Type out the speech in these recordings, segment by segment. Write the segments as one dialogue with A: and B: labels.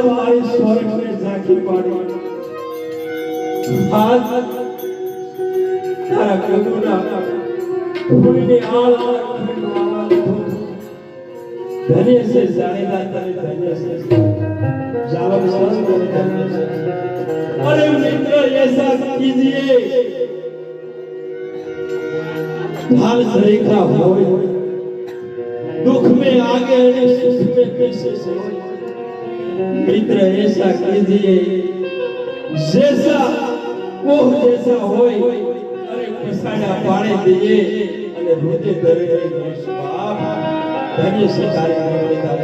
A: हमारे स्वर्ग में जाके पड़े आज तारा करुणा खुलने आला तो धन्य से जानेदा तने धन्य से। जावन स्वस्थ तने धन्य से। अरे मित्र, ऐसा कीजिए। ढाल सरेखा होए। दुख में आगे सुख में पीछे से होए મિત્ર એસા કીધીએ, જેસા કોહ જેસા હોય, અરે પસાડા પાડે દઈએ અને રોતે દરેક બાપ, ધન્ય સકારી મોટા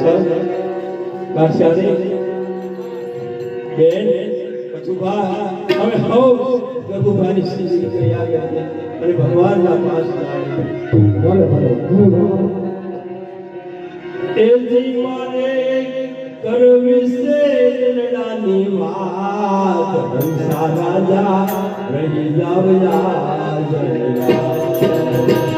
A: સર બાદશાહે બેન કચુભા હવે હો પ્રભુભાની શ્રી શ્રી કરી આવ્યા અને ભગવાનના પાસ બોલો બોલો. જી મારે કરવી જનડાની વાત. હંસા રાજા રહી જાવયા જનડા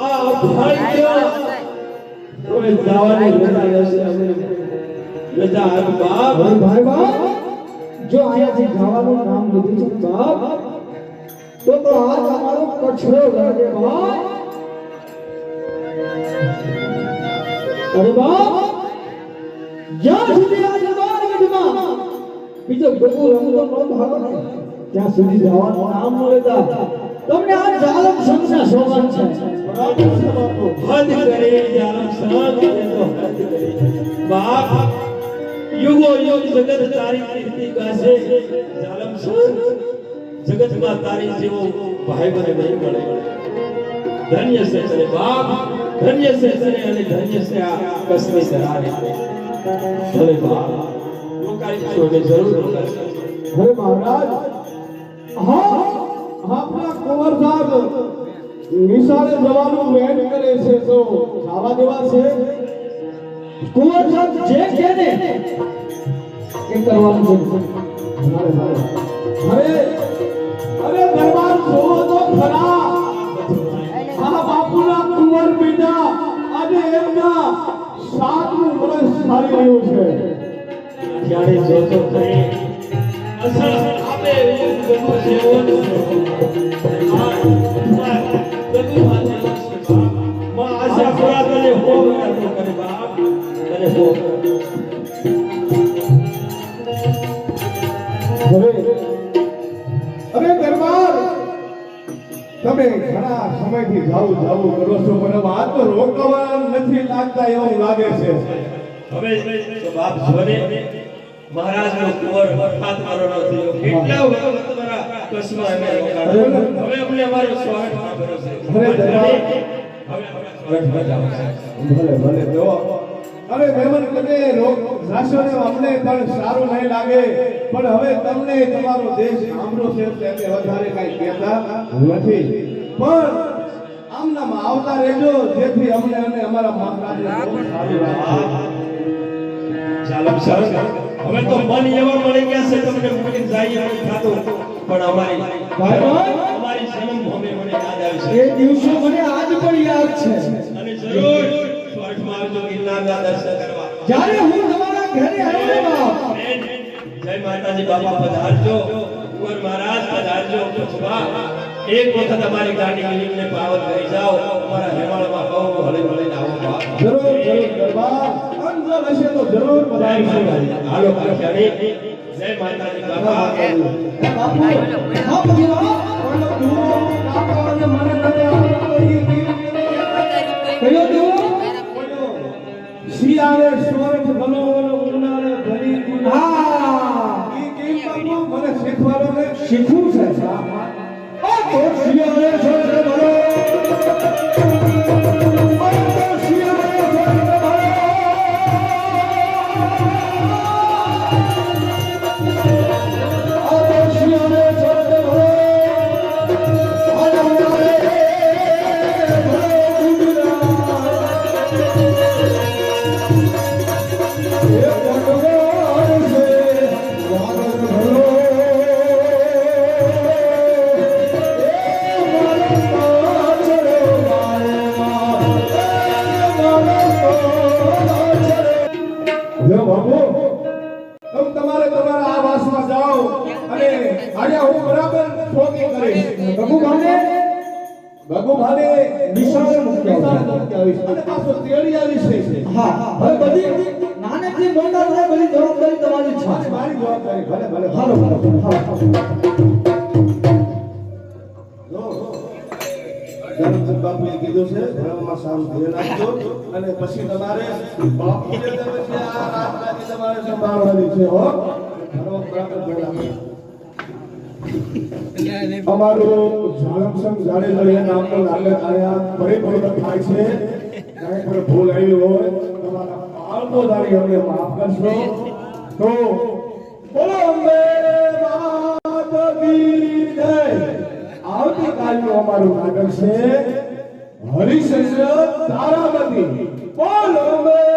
A: આ
B: જો અહીંયાથી નામ લીધું છે તો તો આજ અમારો કચરો લાગે જ્યાં આ બીજો બધું રમતો ન ભાગ ત્યાં સુધી જવાનું નામ લેતા. તમને આ જાલમ સંસાર સોગન છે.
A: હદ કરે જાલમસંગ એ તો હદ કરે બાપ યુગો યુગ જગત તારી કીર્તિ ગાશે. જાલમસંગ જગતમાં તારી જેવો ભાઈ મને નહીં મળે. ધન્ય છે તને બાપ ધન્ય છે તને અને ધન્ય છે આ કસમી સરારે ભલે બાપ લોકારી છોડે જરૂર. લોકારી
B: અરે મહારાજ નિશાળે જવાનું વેન કરે છે તો ખાવા દેવા છે? કુંવર જે કહે ને, એ કરવાનું છે. અરે અરે દરબાર જોવો તો ખરા. આ બાપુના કુંવર બીજા અને એમના સાતમું વર્ષ ચાલી રહ્યું છે.
A: ત્યારે જોતો ખરી અસર
B: હવે અરે દરબાર તમે ઘણા સમયથી જાવું જાવું કરો છો પણ હવે આ તો રોકવા નથી લાગતા એવું લાગે છે
A: હવે તો બાપ જોને મહારાજ નો કુંવર વરસાદ મારો થયો કેટલા વખત તમારા કસમાં અમે રોકાણા. હવે અમને અમારો સ્વાર્થ ના ભરોસે
B: અરે દરબાર.
A: હવે
B: ભલે ભલે જો અરે મહેમાન કદે રોગ રાશો અમને પણ સારું નહીં લાગે. પણ હવે તમને તમારો દેશ આમરો છે એટલે વધારે કઈ કહેતા નથી. પણ આમનામાં આવતા રહેજો જેથી અમને અને અમારા લાગે.
A: હવે તો મન એવા મળી ગયા છે તમને મૂકીને જઈએ થાતું. પણ અમારી. અમારી જન્મભૂમિ મને યાદ આવે છે.
B: એ દિવસો મને આજ પણ યાદ છે.
A: અને જરૂર. સ્વર્ગમાં આવજો ગિરનારના દર્શન કરવા
B: જ્યારે હું તમારા ઘરે આવ્યો
A: જય માતાજી બાપા પધારજો કુંવર મહારાજ પધારજો કુંવરબા. એક વખત અમારી ગાડી મિલીને પાવન કરી જાઓ અમારા હેમાળમાં બહુ હળી મળીને આવો
B: જરૂર જરૂર દરબાર અંજલ હશે તો જરૂર
A: જય હાલો કાઠિયાણી જય માતાજી બાબા
B: બાપુ હા પછી ઓલો દુઓ કાપો મને નતો આવડતો કયો શિયાળે સ્વર્ગ ભલો ભલો ઉનાળે ભરી હા. ઈ કેમ બાપુ મને શીખવાડો ને? શીખવું બાબુ તમ તમારે તમારા આવાસમાં જાઓ અને આડ્યા હું બરાબર શોખી કરીશ. બગુ ભાને બગુ ભાને નિશાળે મૂકી અને પાછો તેડી આવીશ
C: હા. હવે બધી નાનેથી મોટા થાય બધી જવાબદારી તમારી છે.
B: મારી જવાબદારી ભલે ભલે
C: હાલો હાલો. હાલો
B: બાપુએ કીધું છે, ધર્મમાં સારું ધ્યેય રાખજો. અને પછી તમારે બાપુને તમે આ રાતલાની તમારે સંભાળવાની છે, હો. ધર્મ પ્રાપ્ત આપજો અમારું આવતીકાલનું અમારું નાટક છે. હરિશ્ચંદ્ર તારામતી બોલ.